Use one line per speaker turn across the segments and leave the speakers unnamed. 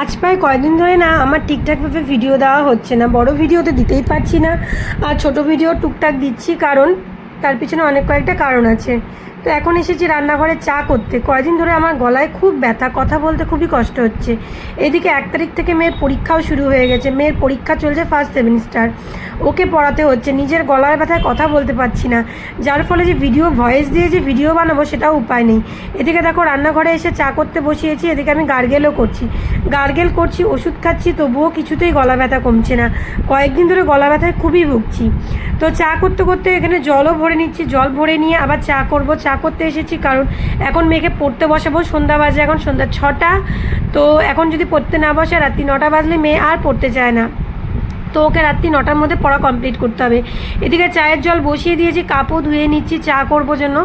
আজ প্রায় কয়েকদিন ধরে না আমার ঠিকঠাকভাবে ভিডিও দেওয়া হচ্ছে না। বড় ভিডিও তো দিতেই পারছি না। আর ছোট ভিডিও টুকটাক দিচ্ছি কারণ তার পিছনে অনেক কয়েকটা কারণ আছে। তো এখন এসেছি রান্নাঘরে চা করতে। কয়দিন ধরে আমার গলায় খুব ব্যথা, কথা বলতে খুবই কষ্ট হচ্ছে। এদিকে এক তারিখ থেকে মেয়ের পরীক্ষাও শুরু হয়ে গেছে। মেয়ের পরীক্ষা চলছে ফার্স্ট সেমিস্টার ওকে পড়াতে হচ্ছে। নিজের গলার ব্যথায় কথা বলতে পারছি না। যার ফলে যে ভিডিও ভয়েস দিয়ে যে ভিডিও বানাবো সেটাও উপায় নেই। এদিকে দেখো রান্নাঘরে এসে চা করতে বসিয়েছি। এদিকে আমি গার্গেলও করছি। গার্গেল করছি, ওষুধ খাচ্ছি, তবুও কিছুতেই গলা ব্যথা কমছে না। কয়েকদিন ধরে গলা ব্যথায় খুবই ভুগছি। তো চা করতে করতে এখানে জলও ভরে নিচ্ছি। জল ভরে নিয়ে আবার চা করব। চা করতে এসেছি, কারণ এখন মেয়েকে পড়তে বসাবো, সন্ধ্যা বাজে এখন সন্ধ্যা ছটা, তো এখন যদি পড়তে না বসে রাত্রি নটা বাজলে মেয়ে আর পড়তে চায় না। তো ওকে রাত্রি নটার মধ্যে পড়া কমপ্লিট করতে হবে। এদিকে চায়ের জল বসিয়ে দিয়েছি, কাপও ধুয়ে নিচ্ছি, চা করব জন্য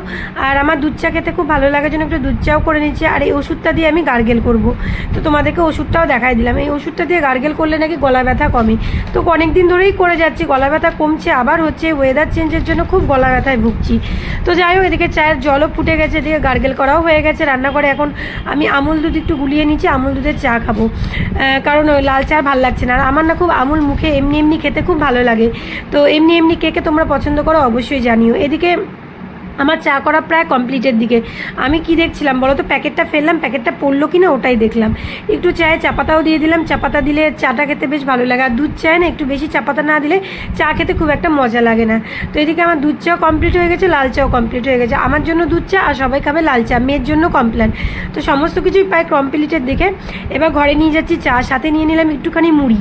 আর আমার দুধ চা খেতে খুব ভালো লাগার জন্য একটু দুধ চাও করে নিচ্ছি। আর এই ওষুধটা দিয়ে আমি গার্গেল করব। তো তোমাদেরকে ওষুধটাও দেখাই দিলাম। এই ওষুধটা দিয়ে গার্গেল করলে নাকি গলা ব্যথা কমে। তো অনেক দিন ধরেই করে যাচ্ছি, গলা ব্যথা কমছে, আবার হচ্ছে ওয়েদার চেঞ্জের জন্য খুব গলা ব্যথায় ভুগছি। তো যাই হোক, এদিকে চায়ের জলও ফুটে গেছে, এদিকে গার্গেল করাও হয়ে গেছে। রান্না করে এখন আমি আমুল দুধ একটু গুলিয়ে নিচ্ছি, আমুল দুধের চা খাব। কারণ ওই লাল চা ভালো লাগছে না। আর আমার না খুব আমুল মুখে এমনি এমনি খেতে খুব ভালো লাগে। তো এমনি এমনি কে কে তোমরা পছন্দ করো অবশ্যই জানিও। এদিকে আমার চা করা প্রায় কমপ্লিটের দিকে। আমি কি দেখছিলাম বলো তো? প্যাকেটটা ফেললাম, প্যাকেটটা পড়ল কি না ওটাই দেখলাম। একটু চায়ে চাপাতাও দিয়ে দিলাম। চাপাতা দিলে চাটা খেতে বেশ ভালো লাগে। আর দুধ চায় না, একটু বেশি চাপাতা না দিলে চা খেতে খুব একটা মজা লাগে না। তো এদিকে আমার দুধ চাও কমপ্লিট হয়ে গেছে, লাল চাও কমপ্লিট হয়ে গেছে। আমার জন্য দুধ চা আর সবাই খাবে লাল চা। মেয়ের জন্য কমপ্লেন তো সমস্ত কিছুই প্রায় কমপ্লিটের দিকে। এবার ঘরে নিয়ে যাচ্ছি চা। সাথে নিয়ে নিলাম একটুখানি মুড়ি।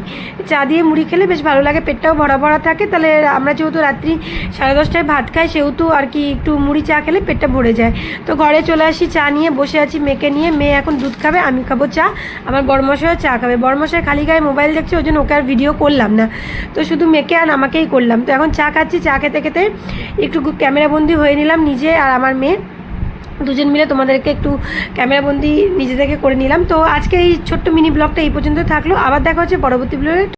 চা দিয়ে মুড়ি খেলে বেশ ভালো লাগে। পেটটাও ভরা ভরা থাকে। তাহলে আমরা যেহেতু রাত্রি সাড়ে দশটায় ভাত খাই, সেহেতু আর কি একটু মুড়ি চা খেলে পেটটা ভরে যায়। তো ঘরে চলে আসি, চা নিয়ে বসে আছি, মেয়েকে নিয়ে। মেয়ে এখন দুধ খাবে, আমি খাব চা। আমার বড়মশাইও চা খাবে। বড়মশাই খালি গায়ে মোবাইল দেখছে, ওই জন্য ওকে আর ভিডিও করলাম না। তো শুধু মেয়েকে আর আমাকেই করলাম। তো এখন চা খাচ্ছি, চা খেতে খেতে একটু ক্যামেরাবন্দি হয়ে নিলাম নিজে আর আমার মেয়ে। দুজন মিলে তোমাদেরকে একটু ক্যামেরাবন্দি নিজে থেকে করে নিলাম। তো আজকে এই ছোট্ট মিনি ব্লগটা এই পর্যন্ত থাকল। আবার দেখা হচ্ছে পরবর্তী ব্লগে